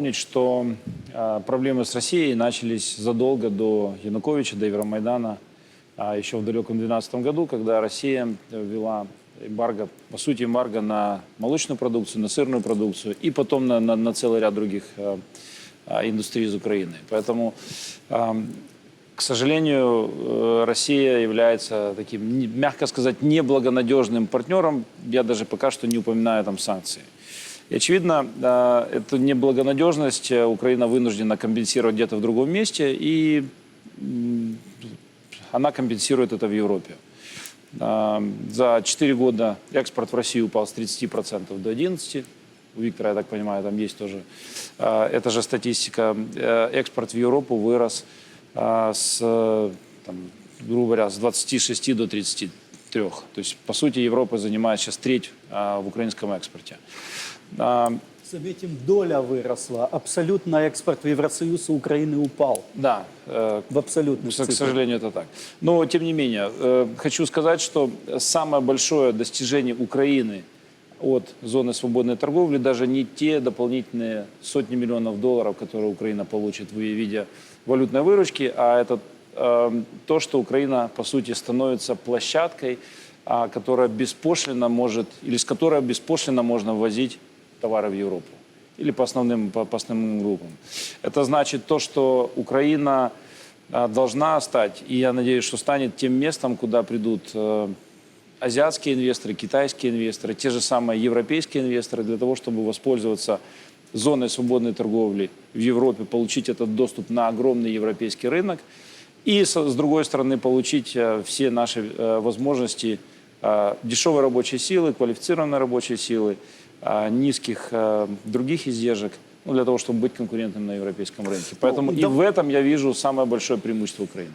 Помнить, что э, проблемы с Россией начались задолго до Януковича, до Евромайдана, а еще в далеком 2012 году, когда Россия ввела эмбарго, по сути, эмбарго на молочную продукцию, на сырную продукцию и потом на, на- на целый ряд других э, индустрий из Украины. Поэтому, э, к сожалению, э, Россия является таким, мягко сказать, неблагонадежным партнером. Я даже пока что не упоминаю там санкции. И, очевидно, эту неблагонадежность э, Украина вынуждена компенсировать где-то в другом месте, и она компенсирует это в Европе. Э, За 4 года экспорт в Россию упал с 30% до 11%. У Виктора, я так понимаю, там есть тоже. э, Это же статистика. Э, Экспорт в Европу вырос э, с, э, там, грубо говоря, с 26 до 33. То есть, по сути, Европа занимает сейчас треть э, в украинском экспорте. А, Заметим, доля выросла. Абсолютно экспорт в Евросоюз Украины упал. Да, э, В абсолютных К к цифрах. сожалению, это так. Но, тем не менее, э, хочу сказать, что самое большое достижение Украины от зоны свободной торговли даже не те дополнительные сотни миллионов долларов, которые Украина получит в виде валютной выручки, а это то, что Украина, по сути, становится площадкой, а, которая беспошлино может, или с которой беспошлино можно ввозить товары в Европу или по основным, по, по основным группам. Это значит то, что Украина а, должна стать, и я надеюсь, что станет тем местом, куда придут э, азиатские инвесторы, китайские инвесторы, те же самые европейские инвесторы, для того, чтобы воспользоваться зоной свободной торговли в Европе, получить этот доступ на огромный европейский рынок, и, с другой стороны, получить э, все наши э, возможности э, дешевой рабочей силы, квалифицированной рабочей силы, низких других издержек, ну, для того, чтобы быть конкурентным на европейском рынке. Поэтому и да- в этом я вижу самое большое преимущество Украины.